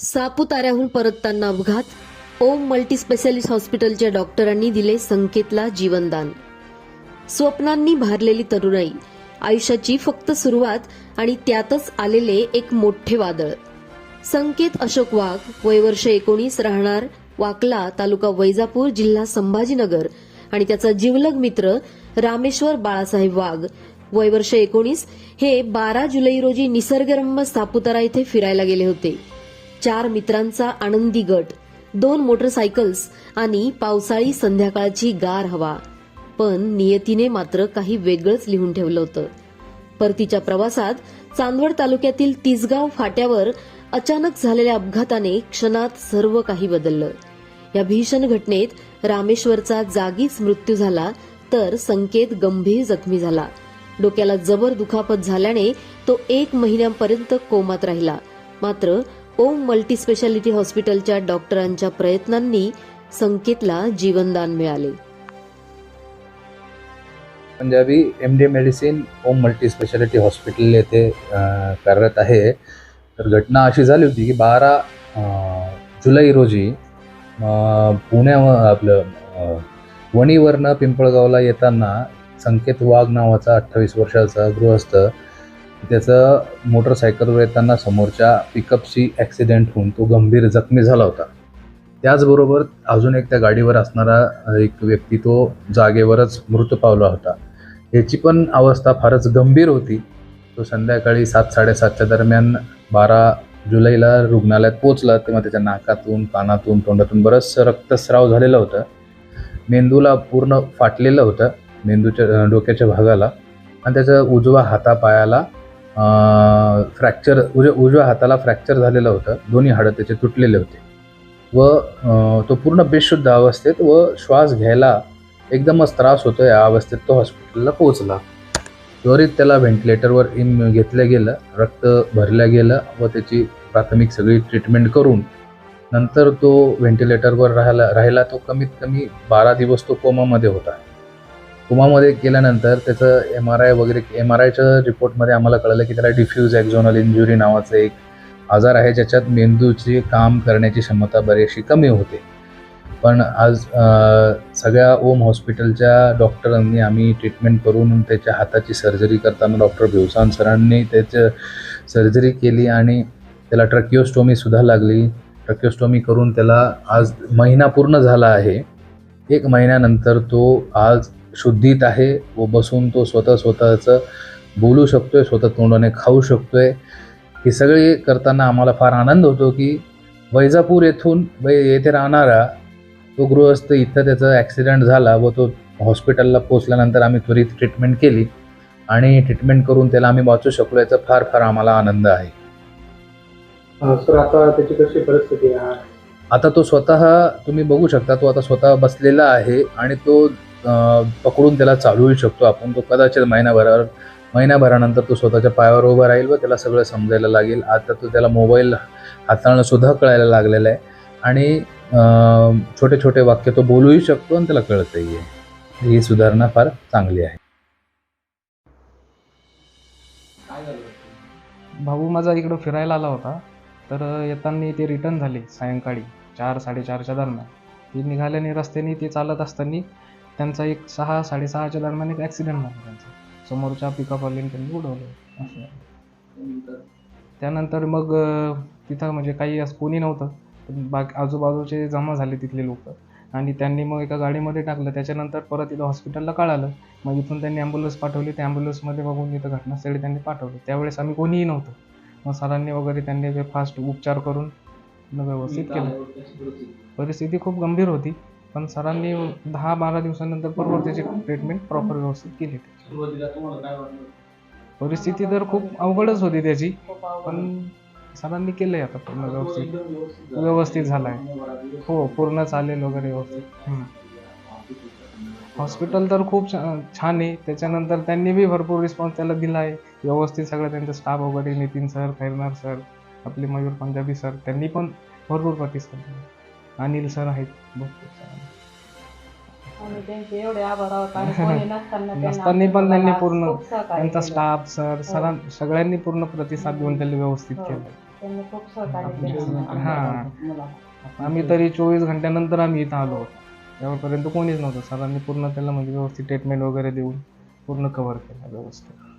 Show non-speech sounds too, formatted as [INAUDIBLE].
सापुताऱ्याहून परतताना अपघात. ओम मल्टीस्पेशालिस्ट हॉस्पिटलच्या डॉक्टरांनी दिले संकेतला जीवनदान. स्वप्नांनी भारलेली तरुणाई. आयुष्याची फक्त सुरुवात आणि त्यातच आलेले एक मोठे वादळ. संकेत अशोक वाघ वयवर्ष एकोणीस राहणार वाकला तालुका वैजापूर जिल्हा संभाजीनगर आणि त्याचा जिवलग मित्र रामेश्वर बाळासाहेब वाघ. वयवर्ष एकोणीस हे बारा जुलै रोजी निसर्गरम्य सापुतारा इथे फिरायला गेले होते. चार मित्रांचा आनंदी गट दोन मोटरसायकल्स आणि पावसाळी संध्याकाळची गार हवा. पण नियतीने मात्र काही वेगळंच लिहून ठेवलं होतं. परतीच्या प्रवासात चांदवड तालुक्यातील तिसगाव फाट्यावर अचानक झालेल्या अपघाताने क्षणात सर्व काही बदललं. या भीषण घटनेत रामेश्वरचा जागीच मृत्यू झाला तर संकेत गंभीर जखमी झाला. डोक्याला जबर दुखापत झाल्याने तो एक महिन्यांपर्यंत कोमात राहिला. मात्र ओम मल्टीस्पेशालिटी हॉस्पिटलच्या डॉक्टरांच्या प्रयत्नांनी संकेतला जीवनदान मिळाले. Punjabi M D medicine Om multi speciality hospital येथे कार्यरत आहे. तर घटना अशी झाली होती की बारा जुलै रोजी पुण्या आपलं वणीवरनं पिंपळगावला येताना संकेत वाघ नावाचा अठ्ठावीस वर्षाचा गृहस्थ त्याचं मोटरसायकलवर येताना समोरच्या पिकअपशी ॲक्सिडेंट होऊन तो गंभीर जखमी झाला होता. त्याचबरोबर अजून एक त्या गाडीवर असणारा एक व्यक्ती तो जागेवरच मृत पावला होता. याची पण अवस्था फारच गंभीर होती. तो संध्याकाळी सात साडेसातच्या दरम्यान बारा जुलैला रुग्णालयात पोचला तेव्हा त्याच्या नाकातून कानातून तोंडातून बरंचसं रक्तस्राव झालेलं होतं. मेंदूला पूर्ण फाटलेलं होतं मेंदूच्या डोक्याच्या भागाला. आणि त्याचा उजवा हातापायाला फ्रॅक्चर उजव्या उजव्या हाताला फ्रॅक्चर झालेलं होतं. दोन्ही हाडं त्याचे तुटलेले होते. व तो पूर्ण बेशुद्ध अवस्थेत व श्वास घ्यायला एकदमच त्रास होतो. या अवस्थेत तो हॉस्पिटलला पोहोचला. त्वरित त्याला व्हेंटिलेटरवर इन घेतलं गेलं. रक्त भरलं गेलं व त्याची प्राथमिक सगळी ट्रीटमेंट करून नंतर तो व्हेंटिलेटरवर राहिला राहिला. तो कमीत कमी बारा दिवस तो कोमामध्ये होता. कुमामध्ये केल्यानंतर त्याचं एम आर आय वगैरे एम आर आयच्या रिपोर्टमध्ये आम्हाला कळलं की त्याला डिफ्यूज एक्झोनल इंजुरी नावाचं एक आजार आहे ज्याच्यात मेंदूची काम करण्याची क्षमता बरीचशी कमी होते. पण आज सगळ्या ओम हॉस्पिटलच्या डॉक्टरांनी आम्ही ट्रीटमेंट करून त्याच्या हाताची सर्जरी करताना डॉक्टर भिवसान सरांनी त्याचं सर्जरी केली आणि त्याला ट्रकिओस्टोमीसुद्धा लागली. ट्रकिओस्टोमी करून त्याला आज महिना पूर्ण झाला आहे. एक महिन्यानंतर तो आज शुद्धीत आहे व बसून तो स्वतः स्वतःचं बोलू शकतोय स्वतः तोंडाने खाऊ शकतोय. हे सगळे करताना आम्हाला फार आनंद होतो की वैजापूर येथून वै येथे राहणारा तो गृहस्थ इथं त्याचा ॲक्सिडेंट झाला व तो हॉस्पिटलला पोचल्यानंतर आम्ही त्वरित ट्रीटमेंट केली आणि ट्रीटमेंट करून त्याला आम्ही वाचू शकलो याचा फार फार आम्हाला आनंद आहे. सर आता त्याची कशी परिस्थिती आहे? आता तो स्वतः तुम्ही बघू शकता तो आता स्वतः बसलेला आहे आणि तो पकडून त्याला चालवू शकतो. आपण तो कदाचित महिनाभरावर महिनाभरानंतर तो स्वतःच्या पायावर उभा राहील व त्याला सगळं समजायला लागेल. आता तो त्याला मोबाईल हाताळणं सुद्धा कळायला लागलेलं आहे. आणि अं, छोटे छोटे वाक्य तो बोलूही शकतो आणि त्याला कळतही आहे. ही सुधारणा फार चांगली आहे. भाऊ माझा इकडं फिरायला आला होता. तर येताना ते रिटर्न झाले सायंकाळी चार साडेचारच्या दरम्यान. ते निघाल्याने रस्त्याने ते चालत असताना त्यांचा एक सहा साडेसहाच्या दरम्यान एक ॲक्सिडेंट झाला त्यांचा. समोरच्या पिकअपवाल्याने त्यांनी उडवलं. असं. त्यानंतर मग तिथं म्हणजे काही असं कोणी नव्हतं. पण बाकी आजूबाजूचे जमा झाले तिथले लोक. आणि त्यांनी मग एका गाडीमध्ये टाकलं. त्याच्यानंतर परत इथं हॉस्पिटलला कळालं. मग इथून त्यांनी ॲम्ब्युलन्स पाठवली. त्या ॲम्ब्युलन्समध्ये बघून इथं घटनास्थळी त्यांनी पाठवलं. त्यावेळेस आम्ही कोणीही नव्हतो. मग सरांनी वगैरे त्यांनी ते फास्ट उपचार करून व्यवस्थित केलं. परिस्थिती खूप गंभीर होती. पण सरांनी दहा बारा दिवसानंतर बरोबर त्याची ट्रीटमेंट प्रॉपर व्यवस्थित केली परिस्थिती तर खूप अवघडच होती त्याची पण सरांनी केलंय आता पूर्ण व्यवस्थित. व्यवस्थित झालाय. हो पूर्ण चालेल वगैरे व्यवस्थित. हॉस्पिटल तर खूप छान आहे. त्याच्यानंतर त्यांनी बी भरपूर रिस्पॉन्स त्याला दिला आहे व्यवस्थित सगळं त्यांचा स्टाफ वगैरे नितीन सर खैरनार सर आपले मयूर पंजाबी सर त्यांनी पण भरपूर प्रतिसाद दिला. अनिल सर आहेत. भरपूर सर. आम्ही त्यांचे एवढे आभार आहोत. आणि [LAUGHS] कोणी नसताना त्यांना नसताना पण त्यांनी पूर्ण खूप सहकार्य त्यांचा केलं. स्टाफ सर सरां सगळ्यांनी पूर्ण प्रतिसाद देऊन त्याला व्यवस्थित हो. केलं. त्यांनी खूप सहकार्य आपल्या- केलं. हा. आम्ही तरी चोवीस घंट्यानंतर आम्ही इथं आलो होतो. त्यावेळपर्यंत कोणीच नव्हतं. सरांनी पूर्ण त्याला म्हणजे व्यवस्थित ट्रीटमेंट वगैरे देऊन पूर्ण कव्हर केलं व्यवस्थित.